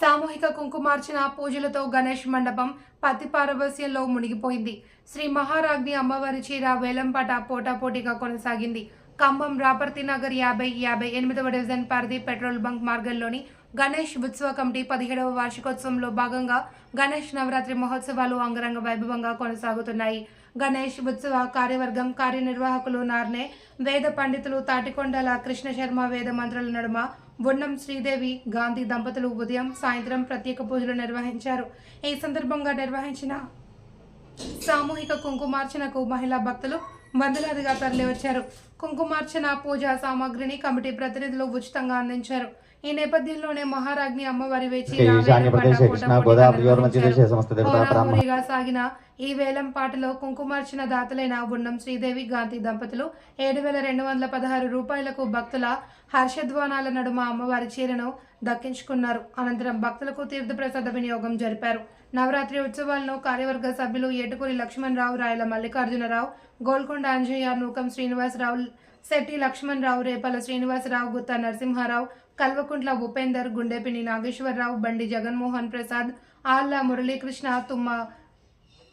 సామూహిక కుంకుమార్చన పూజలతో గణేష్ మండపం పతి పారవస్యంలో మునిగిపోయింది. శ్రీ మహారాజ్ని అమ్మవారి చీర వేలంపాట పోటాపోటీగా కొనసాగింది. ఖమ్మం రాపర్తి నగర్ యాభై యాభై ఎనిమిదవ డివిజన్ పరిధి పెట్రోల్ బంక్ మార్గంలోని గణేష్ ఉత్సవ కమిటీ పదిహేడవ వార్షికోత్సవంలో భాగంగా గణేష్ నవరాత్రి మహోత్సవాలు అంగరంగ వైభవంగా కొనసాగుతున్నాయి. గణేష్ ఉత్సవ కార్యవర్గం కార్యనిర్వాహకులు నార్నే వేద పండితులు తాటికొండల కృష్ణ శర్మ వేద మంత్రుల నడుమ బొన్నం శ్రీదేవి గాంధీ దంపతులు ఉదయం సాయంత్రం ప్రత్యేక పూజలు నిర్వహించారు. ఈ సందర్భంగా నిర్వహించిన సామూహిక కుంకుమార్చనకు మహిళా భక్తులు వందలాదిగా తరలివచ్చారు. కుంకుమార్చన పూజా సామాగ్రిని కమిటీ ప్రతినిధులు ఉచితంగా అందించారు. ఈ నేపథ్యంలోనే మహారాజ్ని అమ్మవారి వేచి శ్రీ ఈశాన్య ప్రదేశ కృష్ణ గోదావరి యోర్మచి దేశ సమస్త దేవతా బ్రాహ్మణ హోరాహోరీగా సాగిన ఈ వేలం పాటలో కుంకుమార్చన దాతలైన బున్నం శ్రీదేవి గాంధీ దంపతులు ఏడు వేల రెండు వందల పదహారు రూపాయలకు భక్తుల హర్షధ్వానాల నడుమ అమ్మవారి చీరను దక్కించుకున్నారు. అనంతరం భక్తులకు తీర్థప్రసాద వినియోగం జరిపారు. నవరాత్రి ఉత్సవాలను కార్యవర్గ సభ్యులు ఏటుకూరి లక్ష్మణరావు రాయల మల్లికార్జునరావు గోల్కొండ అంజయ్య నూకం శ్రీనివాసరావు శెట్టి లక్ష్మణరావు రేపల శ్రీనివాసరావు గుత్తా నరసింహారావు కల్వకుంట్ల ఉపేందర్ గుండెపిని నాగేశ్వరరావు బండి జగన్మోహన్ ప్రసాద్ ఆళ్ళ మురళీకృష్ణ తుమ్మ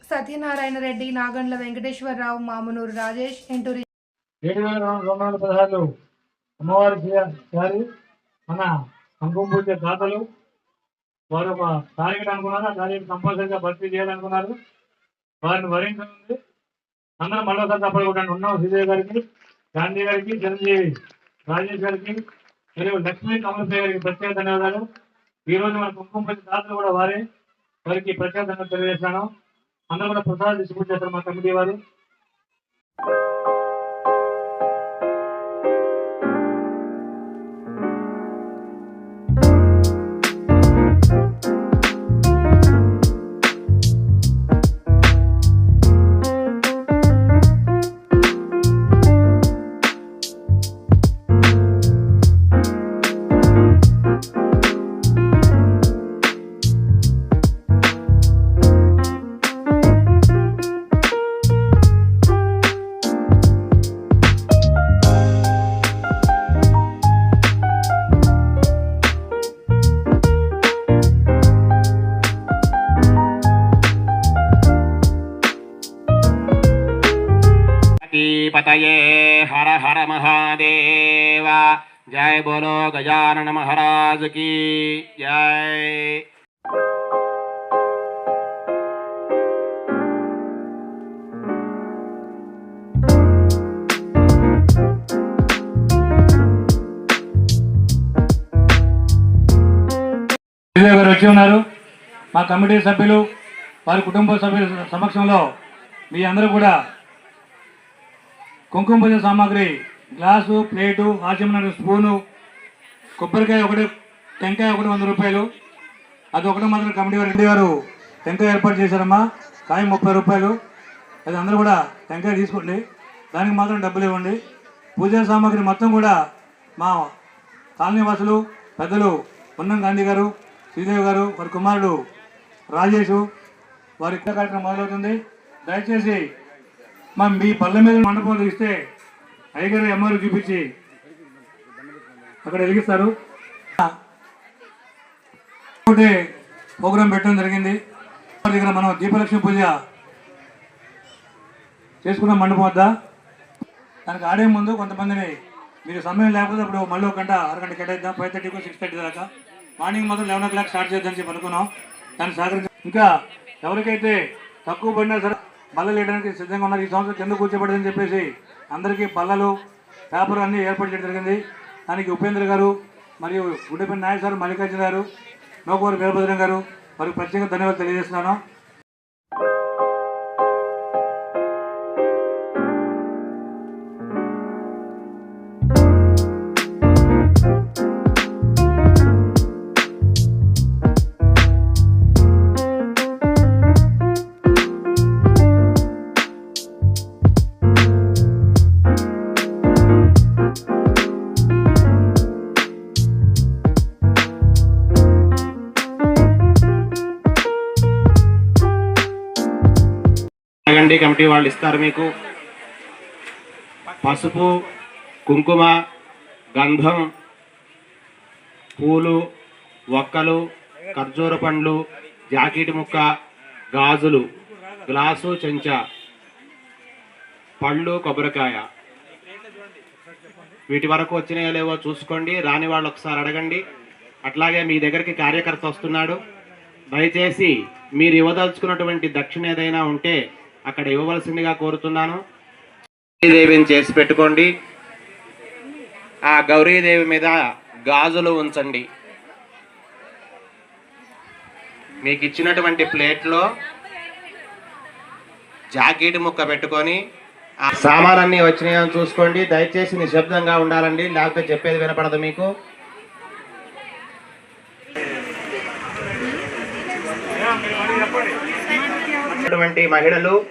సత్యనారాయణ రెడ్డి నాగండ్ల వెంకటేశ్వరరావు మామునూరు రాజేష్ ఎంటూరి అమ్మవారి గారి మన కుంకుమ పూజ దాతలు వారు ఒక టార్గెట్ అనుకున్నారు? ఆ టార్గెట్ కంపల్సరీగా భర్తీ చేయాలనుకున్నారు. వారిని వరించనుంది. అందరం మళ్ళొకసారి తప్పలు తప్పకుండా ఉన్నాం. శ్రీదేవి గారికి గాంధీ గారికి చిరంజీవి రాజేష్ గారికి మరియు లక్ష్మీ కమలప్రియ గారికి ప్రత్యేక ధన్యవాదాలు. ఈ రోజు మన కుంకుమపల్లి దాతలు కూడా వారే. వారికి ప్రత్యేక ధన్యవాదాలు తెలియజేస్తాను అందరూ కూడా ప్రసాద్ డిస్ట్రిబ్యూట్ చేస్తారు మా కమిటీ వారు. महादेव जय बोलो गजानन महाराज की जय శ్రీదేవి గారు వచ్చి ఉన్నారు మా కమిటీ సభ్యులు వారి కుటుంబ సభ్యుల సమక్షంలో మీ అందరూ కూడా కుంకుమ పూజ సామాగ్రి గ్లాసు ప్లేటు ఆచమన స్పూను కొబ్బరికాయ ఒకటి టెంకాయ ఒకటి వంద రూపాయలు. అది ఒకటి మాత్రం కమిటీ వారు రెడ్డి గారు టెంకాయ ఏర్పాటు చేశారమ్మా. కాయ ముప్పై రూపాయలు. అది అందరూ కూడా టెంకాయ తీసుకోండి. దానికి మాత్రం డబ్బులు ఇవ్వండి. పూజా సామాగ్రి మొత్తం కూడా మా కాలనీ వాసులు పెద్దలు పొన్నం గాంధీ గారు శ్రీదేవి గారు వారి కుమారుడు రాజేష్ వారి ఇక్క కార్యక్రమం మొదలవుతుంది. దయచేసి మా మీ పళ్ళ మీద మండపంలో ఇస్తే అయ్యగారు అమ్మగారు చూపించి అక్కడ వెలిగిస్తారు. ఒకటి ప్రోగ్రాం పెట్టడం జరిగింది. దగ్గర మనం దీపలక్ష్మి పూజ చేసుకున్న మండపం వద్ద. దానికి ఆడే ముందు కొంతమందిని మీరు సమయం లేకపోతే అప్పుడు మళ్ళీ ఒక గంట అరగంట కేటాయిద్దాం. ఫైవ్ థర్టీకి సిక్స్ థర్టీ దాకా. మార్నింగ్ మాత్రం లెవెన్ ఓ క్లాక్ స్టార్ట్ చేద్దామని చెప్పి అనుకున్నాం. దాన్ని సహకరించి ఇంకా ఎవరికైతే తక్కువ పడినా సరే బల్లలు వేయడానికి సిద్ధంగా ఉన్నారు. ఈ సంవత్సరం కింద కూర్చోబడదని చెప్పేసి అందరికీ బల్లలు పేపర్ అన్నీ ఏర్పాటు చేయడం జరిగింది. దానికి ఉపేంద్ర గారు మరియు గుడ్డపల్లి నాయక్ గారు మల్లికార్జున గారు నోకూరు వీరభద్రం గారు వారికి ప్రత్యేక ధన్యవాదాలు తెలియజేస్తున్నాను. అడగండి కమిటీ వాళ్ళు ఇస్తారు మీకు. పసుపు కుంకుమ గంధం పూలు ఒక్కలు ఖర్జూర పండ్లు జాకెట్ ముక్క గాజులు గ్లాసు చెంచా పళ్ళు కొబ్బరికాయ. వీటి వరకు వచ్చినాయో లేవో చూసుకోండి రాని వాళ్ళు ఒకసారి అడగండి. అట్లాగే మీ దగ్గరికి కార్యకర్త వస్తున్నాడు. దయచేసి మీరు ఇవ్వదలుచుకున్నటువంటి దక్షిణ ఏదైనా ఉంటే అక్కడ ఇవ్వవలసిందిగా కోరుతున్నాను. గౌరీదేవిని చేసి పెట్టుకోండి. ఆ గౌరీదేవి మీద గాజులు ఉంచండి. మీకు ఇచ్చినటువంటి ప్లేట్లో జాకెట్ ముక్క పెట్టుకొని ఆ సామానన్నీ వచ్చినాయో చూసుకోండి. దయచేసి నిశ్శబ్దంగా ఉండాలండి. లేకపోతే చెప్పేది వినపడదు మీకు. ఉన్నటువంటి మహిళలు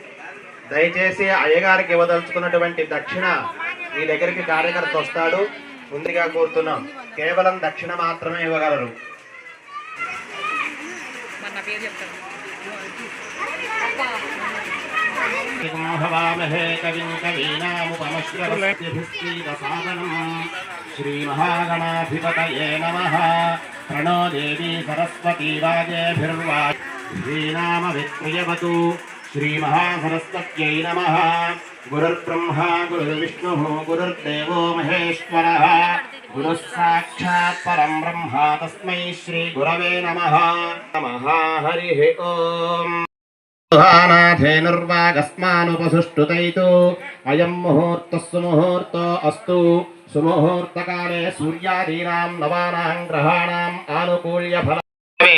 దయచేసి అయ్యగారికి ఇవ్వదలుచుకున్నటువంటి దక్షిణ మీ దగ్గరికి కార్యకర్త వస్తాడు. ముందుగా కోరుతున్నాం. కేవలం దక్షిణ మాత్రమే ఇవ్వగలరు. భవామహే కవిం కవీనాముపమశ్రవస్తిభిస్త్రీదసాదనం శ్రీమహాగణాధిపతయే నమః. ప్రణో దేవీ సరస్వతీ రాజేభిర్వా శ్రీనామ విక్రియవతు శ్రీమహాసరస్వత్యై నమ. గురుర్బ్రహ్మా గురుర్విష్ణు గురుర్దేవో మహేశ్వర. గురు సాక్షాత్ పరం బ్రహ్మ తస్మై శ్రీ గురవే నమః. నమః హరి ఓం. ధేనుర్వాగస్మానుపసుష్టుతైతు అయం ముహూర్తः సుముహూర్తో అస్తు. సుముహూర్తకాలే సూర్యాదీనాం నవానాం గ్రహాణాం ఆనుకూల్య ఫల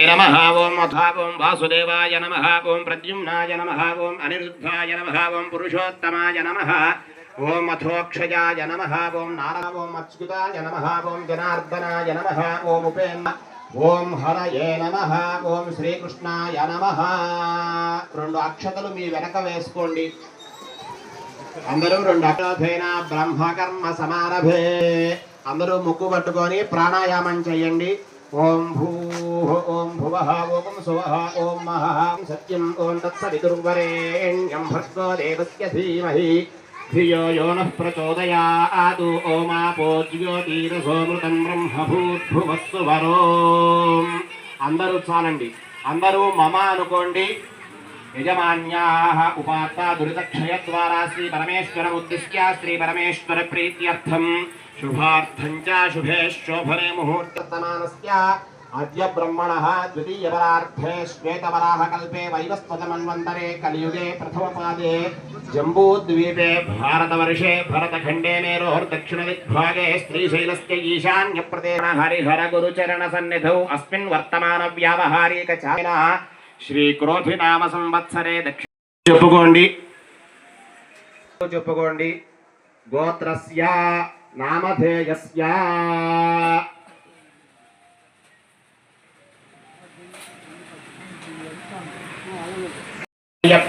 నమ ఓం అథా ఓం వాసుదేవాయ నమ ఓం ప్రద్యుమ్నాయ నమ ఓం అనిరుద్ధాయ నమ ఓం పురుషోత్తమాయ నమ ఓం అథోక్షయాయ నమ ఓం నారా ఓం అచ్యుతాయ నమ ఓం జనార్దనాయ నమ ఓం ఉపేన్న ఓం హరయే నమ ఓం శ్రీకృష్ణాయ నమ. రెండు అక్షతలు మీ వెనక వేసుకోండి. అందరూ రెండు అక్షతైన బ్రహ్మకర్మ సమారభే. అందరూ ముక్కు పట్టుకొని ప్రాణాయామం చేయండి. ఓం భూ ఓం భువ ఓం సువ ఓం మహాం సత్యం ఓం తత్సవితుర్వరేణ్యం భర్గో దేవస్య ధీమహి. ధియో యో నః ప్రచోదయాతు ఓమాపో జ్యోతిరసోమృతం బ్రహ్మభూద్భువస్సు వరో అందరూ చాలండి. అందరూ మమ అనుకోండి. యజమాన్యాः ఉపాత్త దురితక్షయ ద్వారా శ్రీ పరమేశ్వరముద్దిశ్య శ్రీ పరమేశ్వర ప్రీత్యర్థం శుభార్థం చ శుభే శోభనే ముహూర్తమానస్య అద్య బ్రహ్మణः ద్వితీయవరార్థే శ్వేతవరాహ కల్పే వైవస్వతమన్వంతరే కలియుగే ప్రథమపాదే జంబూద్వీపే భారతవర్షే భరతఖండే మేరోర్దక్షిణదిగ్భాగే శ్రీశైలస్య ఈశాన్యప్రదేశ హరిహర గురుచరణ సన్నిధౌ అస్మిన్ వర్తమాన వ్యావహారిక చాయన శ్రీ నామ సంవత్సరే దక్షిణ చెప్పుకోండి చెప్పుకోండి గోత్రస్య నామధేయస్య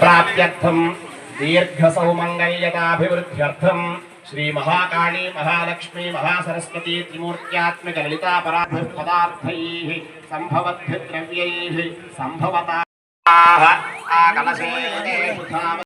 ప్రాప్త్యర్థం దీర్ఘ సౌమంగళ్యతాభివృద్ధ్యర్థం శ్రీ మహాకాళీ మహాలక్ష్మీ మహాసరస్వతీ త్రిమూర్త్యాత్మిక లలితా పదార్థై సంభవద్భి ద్రవ్యై సంభవతా ఆ కలశే